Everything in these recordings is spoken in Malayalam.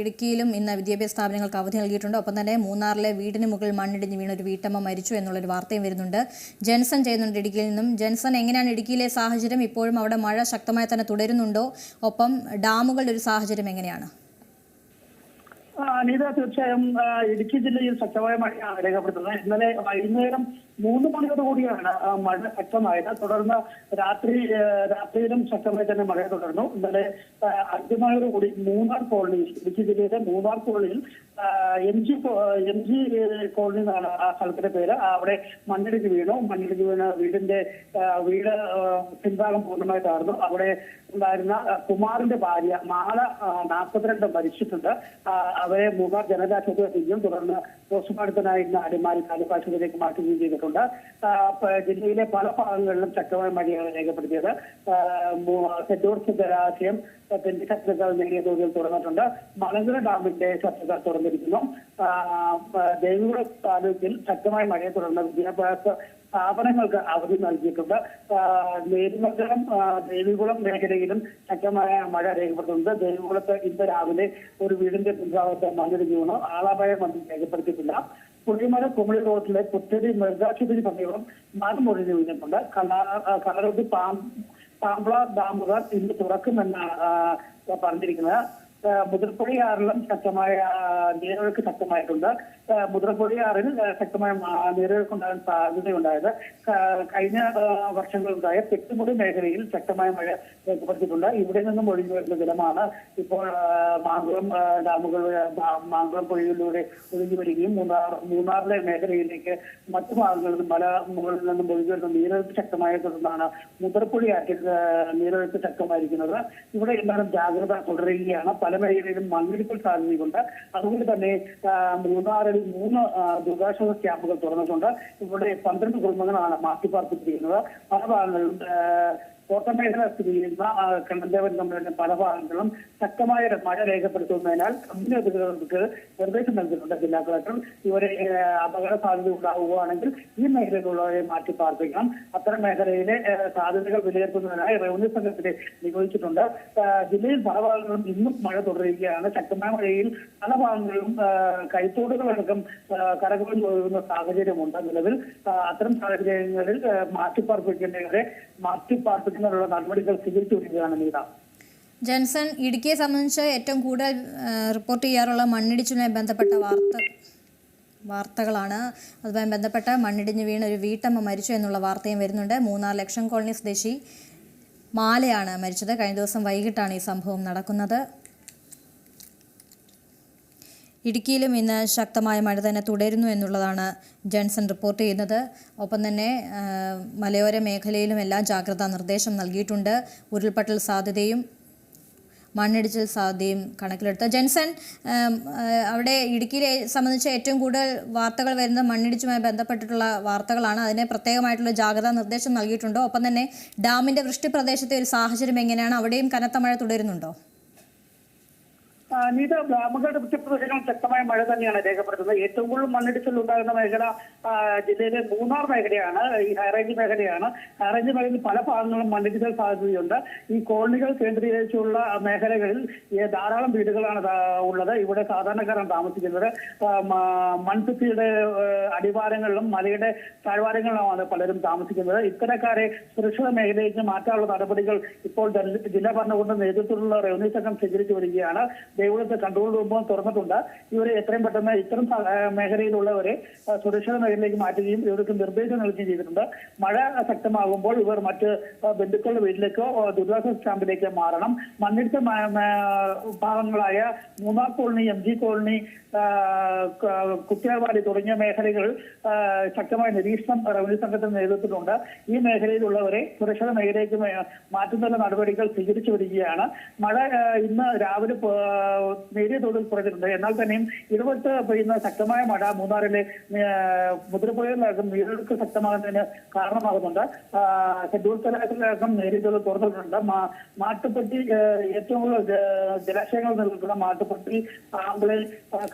ഇടുക്കിയിലും ഇന്ന് വിദ്യാഭ്യാസ സ്ഥാപനങ്ങൾക്ക് അവധി നൽകിയിട്ടുണ്ട്. ഒപ്പം തന്നെ മൂന്നാറിലെ വീടിന് മുകളിൽ മണ്ണിടിഞ്ഞ് വീണ ഒരു വീട്ടമ്മ മരിച്ചു എന്നുള്ളൊരു വാർത്തയും വരുന്നുണ്ട്. ജെൻസൺ ചെയ്യുന്നുണ്ട് ഇടുക്കിയിൽ നിന്നും. ജെൻസൺ എങ്ങനെയാണ് ഇടുക്കിയിലെ സാഹചര്യം? ഇപ്പോഴും അവിടെ മഴ ശക്തമായി തന്നെ തുടരുന്നുണ്ടോ? ഒപ്പം ഡാമുകളുടെ ഒരു സാഹചര്യം എങ്ങനെയാണ്? അനീത തീർച്ചയായും ഇടുക്കി ജില്ലയിൽ ശക്തമായ മഴയാണ് രേഖപ്പെടുത്തുന്നത് ഇന്നലെ വൈകുന്നേരം മൂന്ന് മണിയോട് കൂടിയാണ് മഴ ശക്തമായത്. തുടർന്ന് രാത്രി രാത്രിയിലും ശക്തമായി തന്നെ മഴ തുടർന്നു. ഇന്നലെ അഞ്ച് കൂടി മൂന്നാർ കോളനിയിൽ ഇടുക്കി ജില്ലയിലെ മൂന്നാർ കോളനിയിൽ M G M G colony എന്നാണ് ആ സ്ഥലത്തിന്റെ പേര്. അവിടെ മണ്ണിടിഞ്ഞ് വീണു. മണ്ണിടിഞ്ഞ് വീണ് വീടിന്റെ വീട് പിൻഭാഗം പൂർണമായി തകർന്നു അവിടെ ഉണ്ടായിരുന്ന കുമാറിന്റെ ഭാര്യ മാള നാൽപ്പത്തിരണ്ട് മരിച്ചിട്ടുണ്ട്. ആ, മൂന്നാർ ജനതാശുപത്രിയും തുടർന്ന് പോസ്റ്റ്മോർട്ടത്തിനായിരുന്ന അടിമാലി താലൂക്ക് ആശുപത്രിയിലേക്ക് മാറ്റുകയും ചെയ്തിട്ടുണ്ട്. ജില്ലയിലെ പല ഭാഗങ്ങളിലും ശക്തമായ മഴയാണ് രേഖപ്പെടുത്തിയത്. സെന്റ് ജലാശയം തെന്നി ശത്രുക്കൾ നേരിയ തോതിൽ തുറന്നിട്ടുണ്ട്. മലങ്കര ഡാമിന്റെ ശത്രുക്കൾ തുറന്നിരിക്കുന്നു. ദേവികുളം താലൂക്കിൽ ശക്തമായ മഴയെ തുടർന്ന് വിദ്യാഭ്യാസ സ്ഥാപനങ്ങൾക്ക് അവധി നൽകിയിട്ടുണ്ട്. നേരിമംഗലം ദേവികുളം മേഖലയിലും ശക്തമായ മഴ രേഖപ്പെടുത്തുന്നുണ്ട്. ദേവികുളത്ത് ഇന്ന് രാവിലെ ഒരു വീടിന്റെ പിൻഭാഗത്ത് മണ്ണിടിഞ്ഞു വീണു. ആളപായം ഒന്നും രേഖപ്പെടുത്തിയിട്ടില്ല. പുള്ളിമല കുമളി റോഡിലെ പുത്തരി മൃഗാശുപത്രി സമീപം മരം ഒഴിഞ്ഞു വീണിട്ടുണ്ട്. കലറോട്ട് പാം പാമ്പ്ള ഡാമുകൾ ഇന്ന് തുറക്കുമെന്നാണ് പറഞ്ഞിരിക്കുന്നത്. മുതിർപ്പുഴയാറിലും ശക്തമായ നീരൊഴുക്ക് ശക്തമായിട്ടുണ്ട്. മുതിർപ്പൊഴി മുതിർപ്പുഴയാറിൽ ശക്തമായ നീരൊഴുക്ക് ഉണ്ടാകാൻ സാധ്യതയുണ്ടായത് കഴിഞ്ഞ വർഷങ്ങളുണ്ടായ പെട്ടുമുടി മേഖലയിൽ ശക്തമായ മഴ രേഖപ്പെടുത്തിയിട്ടുണ്ട് ഇവിടെ നിന്നും ഒഴിഞ്ഞു വരുന്ന ജലമാണ് ഇപ്പോൾ മാങ്കുളം ഡാമുകൾ മാങ്കുളം പുഴയിലൂടെ ഒഴിഞ്ഞു വരികയും മൂന്നാർ മൂന്നാറിലെ മേഖലയിലേക്ക് മറ്റു ഭാഗങ്ങളിൽ നിന്നും മല മുകളിൽ നിന്നും ഒഴിഞ്ഞു വരുന്ന നീരൊഴുക്ക് ശക്തമായ തുടർന്നാണ് മുതിർപ്പുഴയാറ്റിൽ നീരൊഴുക്ക് ശക്തമായിരിക്കുന്നത്. ഇവിടെ എല്ലാവരും ജാഗ്രത തുടരുകയാണ്. പല മേഖലയിലും മണ്ണിടിക്കൽ സാധ്യതയുണ്ട്. അതുകൊണ്ട് തന്നെ മൂന്നാറിൽ മൂന്ന് ദുരിതാശ്വാസ ക്യാമ്പുകൾ തുറന്നിട്ടുണ്ട്. ഇവിടെ പന്ത്രണ്ട് കുടുംബങ്ങളാണ് മാറ്റിപ്പാർപ്പിച്ചിരിക്കുന്നത്. പല ഭാഗങ്ങളിലും കോട്ടമേഖല സ്ഥിതി ചെയ്യുന്ന കണ്ണന്തേവൻ കമ്പനിയുടെ പല ഭാഗങ്ങളും ശക്തമായ മഴ രേഖപ്പെടുത്തുന്നതിനാൽ കമ്പനി അധികൃതർക്ക് നിർദ്ദേശം നൽകിയിട്ടുണ്ട് ജില്ലാ കളക്ടർ. ഇവരെ അപകട സാധ്യത ഉണ്ടാവുകയാണെങ്കിൽ ഈ മേഖലയിലുള്ളവരെ മാറ്റി പാർപ്പിക്കണം. അത്തരം മേഖലയിലെ സാധ്യതകൾ വിലയിരുത്തുന്നതിനായി റവന്യൂ സംഘത്തിനെ നിയോഗിച്ചിട്ടുണ്ട്. ജില്ലയിൽ പല ഭാഗങ്ങളും ഇന്നും മഴ തുടരുകയാണ്. ശക്തമായ മഴയിൽ പല ഭാഗങ്ങളിലും കൈത്തോടുകളടക്കം കരകളിൽ ഒഴുകുന്ന സാഹചര്യമുണ്ട് നിലവിൽ. അത്തരം സാഹചര്യങ്ങളിൽ മാറ്റിപ്പാർപ്പിക്കേണ്ടവരെ മാറ്റിപ്പാർപ്പിക്കേണ്ടവരെ മാറ്റിപ്പാർപ്പിക്കുന്നതിനുള്ള നടപടികൾ സ്വീകരിച്ചു വരികയാണ് നീത. ജെൻസൺ ഇടുക്കിയെ സംബന്ധിച്ച് ഏറ്റവും കൂടുതൽ റിപ്പോർട്ട് ചെയ്യാറുള്ള മണ്ണിടിച്ചിലുമായി ബന്ധപ്പെട്ട വാർത്ത വാർത്തകളാണ്. അതുമായി ബന്ധപ്പെട്ട മണ്ണിടിഞ്ഞ് വീണ ഒരു വീട്ടമ്മ മരിച്ചു എന്നുള്ള വാർത്തയും വരുന്നുണ്ട്. മൂന്നാർ ലക്ഷം കോളനി സ്വദേശി മാലയാണ് മരിച്ചത്. കഴിഞ്ഞ ദിവസം വൈകിട്ടാണ് ഈ സംഭവം നടക്കുന്നത്. ഇടുക്കിയിലും ഇന്ന് ശക്തമായ മഴ തന്നെ തുടരുന്നു എന്നുള്ളതാണ് ജെൻസൺ റിപ്പോർട്ട് ചെയ്യുന്നത്. ഒപ്പം തന്നെ മലയോര മേഖലയിലും എല്ലാം ജാഗ്രതാ നിർദ്ദേശം നൽകിയിട്ടുണ്ട്. ഉരുൾപൊട്ടൽ സാധ്യതയും മണ്ണിടിച്ചിൽ സാധ്യതയും കണക്കിലെടുത്ത്. ജെൻസൺ അവിടെ ഇടുക്കിയിലെ സംബന്ധിച്ച് ഏറ്റവും കൂടുതൽ വാർത്തകൾ വരുന്നത് മണ്ണിടിച്ചുമായി ബന്ധപ്പെട്ടിട്ടുള്ള വാർത്തകളാണ്. അതിന് പ്രത്യേകമായിട്ടുള്ള ജാഗ്രതാ നിർദ്ദേശം നൽകിയിട്ടുണ്ടോ? ഒപ്പം തന്നെ ഡാമിന്റെ വൃഷ്ടി പ്രദേശത്തെ ഒരു സാഹചര്യം എങ്ങനെയാണ്? അവിടെയും കനത്ത മഴ തുടരുന്നുണ്ടോ? നീത ഡാമുകളുടെ വൃത്തിപ്രദേശങ്ങൾ ശക്തമായ മഴ തന്നെയാണ് രേഖപ്പെടുത്തുന്നത്. ഏറ്റവും കൂടുതൽ മണ്ണിടിച്ചിൽ ഉണ്ടാകുന്ന മേഖല ജില്ലയിലെ മൂന്നാർ മേഖലയാണ് ഈ ഹൈറേഞ്ച് മേഖലയാണ്. ഹൈറേഞ്ച് മേഖലയിൽ പല ഭാഗങ്ങളും മണ്ണിടിച്ചിൽ സാധ്യതയുണ്ട്. ഈ കോളനികൾ കേന്ദ്രീകരിച്ചുള്ള മേഖലകളിൽ ധാരാളം വീടുകളാണ് ഉള്ളത്. ഇവിടെ സാധാരണക്കാരാണ് താമസിക്കുന്നത്. മൺഭിത്തിയുടെ അടിവാരങ്ങളിലും മലയുടെ താഴ്വാരങ്ങളിലുമാണ് പലരും താമസിക്കുന്നത്. ഇത്തരക്കാരെ സുരക്ഷിത മേഖലയിലേക്ക് മാറ്റാനുള്ള നടപടികൾ ഇപ്പോൾ ജില്ലാ ഭരണകൂടം നേതൃത്വത്തിലുള്ള റവന്യൂ സംഘം സ്വീകരിച്ചു വരികയാണ്. ദേവുളത്തെ കൺട്രോൾ റൂമും തുറന്നിട്ടുണ്ട്. ഇവരെ എത്രയും പെട്ടെന്ന് ഇത്തരം മേഖലയിലുള്ളവരെ സുരക്ഷിത മേഖലയിലേക്ക് മാറ്റുകയും ഇവർക്ക് നിർദ്ദേശം നൽകുകയും ചെയ്തിട്ടുണ്ട്. മഴ ശക്തമാകുമ്പോൾ ഇവർ മറ്റ് ബന്ധുക്കളുടെ വീട്ടിലേക്കോ ദുരിതാശ്വാസ ക്യാമ്പിലേക്കോ മാറണം. മണ്ണിടിച്ച മ- മ- ഭാഗങ്ങളായ Munnar colony M G colony ആ, തുടങ്ങിയ മേഖലകൾ ശക്തമായ നിരീക്ഷണം റവന്യൂ സംഘത്തിന്റെ നേതൃത്വത്തിലുണ്ട്. ഈ മേഖലയിലുള്ളവരെ സുരക്ഷിത മേഖലയിലേക്ക് മാറ്റുന്ന നടപടികൾ സ്വീകരിച്ചു വരികയാണ്. മഴ ഇന്ന് രാവിലെ നേരിയ തോതിൽ കുറഞ്ഞിട്ടുണ്ട്. എന്നാൽ തന്നെയും ഇടപെട്ട് പെയ്യുന്ന ശക്തമായ മഴ മൂന്നാറിലെ മുതിരപ്പുഴയിലടക്കം നീരൊഴുക്ക് ശക്തമാകുന്നതിന് കാരണമാകുന്നുണ്ട്. ഷെഡ്യൂൾ സ്ഥലത്തിലടക്കം നേരിയ തോതിൽ തുറന്നിട്ടുണ്ട് മാട്ടുപ്പെട്ടി ഏറ്റവും കൂടുതൽ ജലാശയങ്ങൾ നിലനിൽക്കുന്ന മാട്ടുപ്പെട്ടി ആമ്പിളി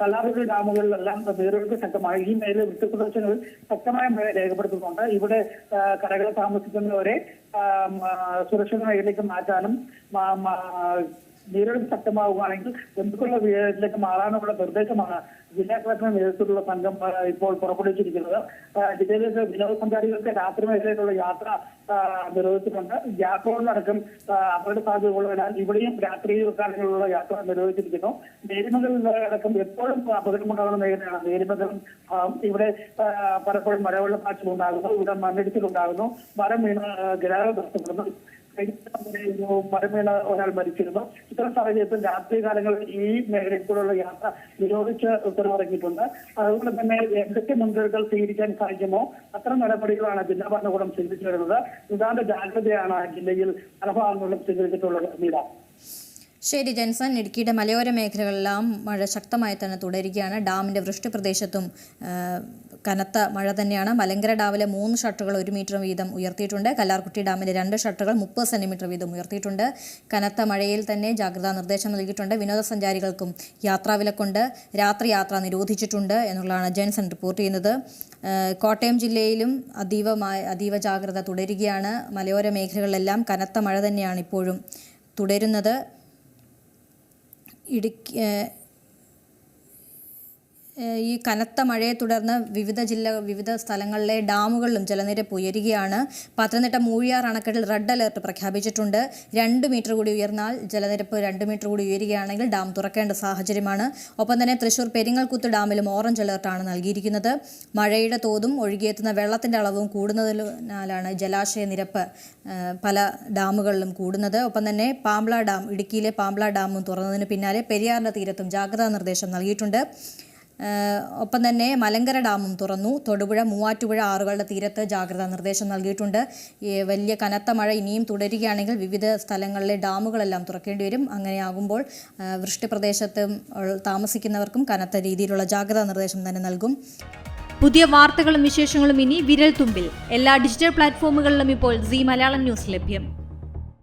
കല്ലാറുകൾ ഡാമുകളിലെല്ലാം നീരൊഴുക്ക് ശക്തമായി ഈ മേഖലയിൽ വൃത്തിപ്രദേശങ്ങളിൽ ശക്തമായ മഴ രേഖപ്പെടുത്തുന്നുണ്ട്. ഇവിടെ കടകളിൽ താമസിക്കുന്നവരെ സുരക്ഷിത മേഖലയിലേക്ക് മാറ്റാനും നീരൊഴുക്ക് ശക്തമാവുകയാണെങ്കിൽ ബന്ധുക്കളുടെ വീട്ടിലേക്ക് മാറാനുള്ള നിർദ്ദേശമാണ് ജില്ലാ കളക്ടറുടെ നേതൃത്വത്തിലുള്ള സംഘം ഇപ്പോൾ പുറപ്പെടുവിച്ചിരിക്കുന്നത്. ജില്ലയിലേക്ക് വിനോദസഞ്ചാരികൾക്ക് രാത്രി മേഖലയിലുള്ള യാത്ര നിരോധിച്ചിട്ടുണ്ട്. ഗ്യാപ് അപകട സാധ്യത ഉള്ളതിനാൽ ഇവിടെയും രാത്രി കാലങ്ങളിലുള്ള യാത്ര നിരോധിച്ചിരിക്കുന്നു. നേരിമകളിലടക്കം എപ്പോഴും അപകടമുണ്ടാകുന്ന മേഖലയാണ്. നേരിമകളും ഇവിടെ പലപ്പോഴും മഴവെള്ളപ്പാച്ചിൽ ഉണ്ടാകുന്നു ഇവിടെ മണ്ണിടിച്ചിലുണ്ടാകുന്നു മരം വീണ് ഗതാഗതം തടസ്സപ്പെടുന്നു ഒരു ഒരാൾ മരിച്ചിരുന്നു. ഇത്തരം സാഹചര്യത്തിൽ രാത്രി കാലങ്ങളിൽ ഈ മേഖലയിൽ കൂടെയുള്ള യാത്ര നിരോധിച്ച് ഉത്തരവിറങ്ങിയിട്ടുണ്ട്. അതുകൊണ്ട് തന്നെ എന്തൊക്കെ മുൻകരുതൽ സ്വീകരിക്കാൻ സാധിക്കുമോ അത്തരം നടപടികളാണ് ജില്ലാ ഭരണകൂടം സ്വീകരിച്ചു വരുന്നത് നിതാന്ത ജാഗ്രതയാണ് ജില്ലയിൽ പല ഭാഗങ്ങളിലും സ്വീകരിച്ചിട്ടുള്ളത് മീര. ശരി ജൻസൺ. ഇടുക്കിയുടെ മലയോര മേഖലകളിലെല്ലാം മഴ ശക്തമായി തന്നെ തുടരുകയാണ്. ഡാമിന്റെ വൃഷ്ടിപ്രദേശത്തും ആ, കനത്ത മഴ തന്നെയാണ്. മലങ്കര ഡാമിലെ മൂന്ന് ഷട്ടറുകൾ ഒരു മീറ്റർ വീതം ഉയർത്തിയിട്ടുണ്ട്. കല്ലാർകുട്ടി ഡാമിലെ രണ്ട് ഷട്ടറുകൾ മുപ്പത് സെന്റിമീറ്റർ വീതം ഉയർത്തിയിട്ടുണ്ട്. കനത്ത മഴയിൽ തന്നെ ജാഗ്രതാ നിർദ്ദേശം നൽകിയിട്ടുണ്ട്. വിനോദസഞ്ചാരികൾക്കും യാത്രാവിലക്കുണ്ട്. രാത്രി യാത്ര നിരോധിച്ചിട്ടുണ്ട് എന്നുള്ളതാണ് ജെൻസൺ റിപ്പോർട്ട് ചെയ്യുന്നത്. കോട്ടയം ജില്ലയിലും അതീവമായ അതീവ ജാഗ്രത തുടരുകയാണ്. മലയോര മേഖലകളിലെല്ലാം കനത്ത മഴ തന്നെയാണ് ഇപ്പോഴും തുടരുന്നത്. ഇടുക്കി ഈ കനത്ത മഴയെ തുടർന്ന് വിവിധ ജില്ല വിവിധ സ്ഥലങ്ങളിലെ ഡാമുകളിലും ജലനിരപ്പ് ഉയരുകയാണ്. പത്തനംതിട്ട മൂഴിയാർ അണക്കെട്ടിൽ റെഡ് അലേർട്ട് പ്രഖ്യാപിച്ചിട്ടുണ്ട്. രണ്ട് മീറ്റർ കൂടി ഉയർന്നാൽ ജലനിരപ്പ് രണ്ട് മീറ്റർ കൂടി ഉയരുകയാണെങ്കിൽ ഡാം തുറക്കേണ്ട സാഹചര്യമാണ്. ഒപ്പം തന്നെ തൃശൂർ പെരിങ്ങൽകുത്ത് ഡാമിലും ഓറഞ്ച് അലേർട്ടാണ് നൽകിയിരിക്കുന്നത്. മഴയുടെ തോതും ഒഴുകിയെത്തുന്ന വെള്ളത്തിന്റെ അളവും കൂടുന്നതിനാലാണ് ജലാശയ നിരപ്പ് പല ഡാമുകളിലും കൂടുന്നത്. ഒപ്പം തന്നെ പാമ്പ്ല ഡാം ഇടുക്കിയിലെ പാമ്പ്ല ഡാമും തുറന്നതിന് പിന്നാലെ പെരിയാറിന്റെ തീരത്തും ജാഗ്രതാ നിർദ്ദേശം നൽകിയിട്ടുണ്ട്. ഒപ്പം തന്നെ മലങ്കര ഡാമും തുറന്നു. തൊടുപുഴ മൂവാറ്റുപുഴ ആറുകളുടെ തീരത്ത് ജാഗ്രതാ നിർദ്ദേശം നൽകിയിട്ടുണ്ട്. വലിയ കനത്ത മഴ ഇനിയും തുടരുകയാണെങ്കിൽ വിവിധ സ്ഥലങ്ങളിലെ ഡാമുകളെല്ലാം തുറക്കേണ്ടി വരും. അങ്ങനെയാകുമ്പോൾ വൃഷ്ടിപ്രദേശത്ത് താമസിക്കുന്നവർക്കും കനത്ത രീതിയിലുള്ള ജാഗ്രതാ നിർദ്ദേശം തന്നെ നൽകും. പുതിയ വാർത്തകളും വിശേഷങ്ങളും ഇനി വിരൽ തുമ്പിൽ എല്ലാ ഡിജിറ്റൽ പ്ലാറ്റ്ഫോമുകളിലും ഇപ്പോൾ സി മലയാളം ന്യൂസ് ലഭ്യം.